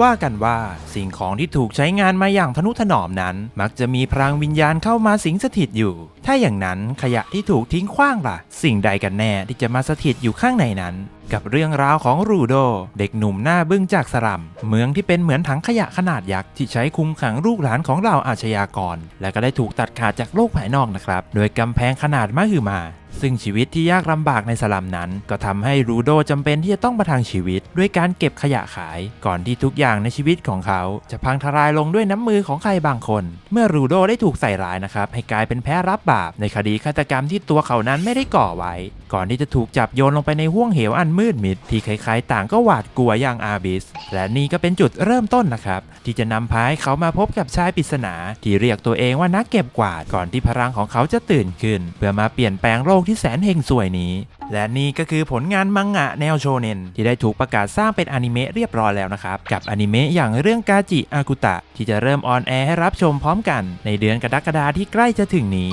ว่ากันว่าสิ่งของที่ถูกใช้งานมาอย่างทนุถนอมนั้น มักจะมีพลังวิญญาณเข้ามาสิงสถิตอยู่ ถ้าอย่างนั้นขยะที่ถูกทิ้งขว้างล่ะ สิ่งใดกันแน่ที่จะมาสถิตอยู่ข้างในนั้น กับเรื่องราวของรูโด เด็กหนุ่มหน้าบึ้งจากสลัม เมืองที่เป็นเหมือนถังขยะขนาดยักษ์ที่ใช้คุมขังลูกหลานของเราอาชญากร และก็ได้ถูกตัดขาดจากโลกภายนอกนะครับ โดยกำแพงขนาดมหึมา ซึ่งชีวิตที่ยากลำบากในสลัมนั้น ก็ทำให้รูโดจำเป็นที่จะต้องประทังชีวิต ด้วยการเก็บขยะขาย ก่อนที่ทุกอย่างในชีวิตของเขา จะพังทลายลงด้วยน้ำมือของใครบางคน เมื่อรูโดได้ถูกใส่ร้ายนะครับให้กลายเป็นแพ้รับบาปในคดีฆาตกรรมที่ตัวเขานั้นไม่ได้ก่อไว้ ก่อนที่จะถูกจับโยนลงไปในห้วงเหวอันมืดมิด ที่ใครๆต่างก็หวาดกลัวอย่างอาบิส และนี่ก็เป็นจุดเริ่มต้นนะครับ ที่จะนำพาให้เขามาพบกับชายปริศนา ที่เรียกตัวเองว่านักเก็บกวาดก่อนที่พลังของเขาจะตื่นขึ้น เพื่อมาเปลี่ยนแปลงโลกที่แสนเฮงสวยนี้ และนี่ก็คือผลงานมังงะแนวโชเนนที่ได้ถูกประกาศสร้างเป็นอนิเมะเรียบร้อยแล้วนะครับกับอนิเมะอย่างเรื่องกาจิอากุตะ ที่จะเริ่มออนแอร์ให้รับชมพร้อมกัน ในเดือนกรกฎาที่ใกล้จะถึงนี้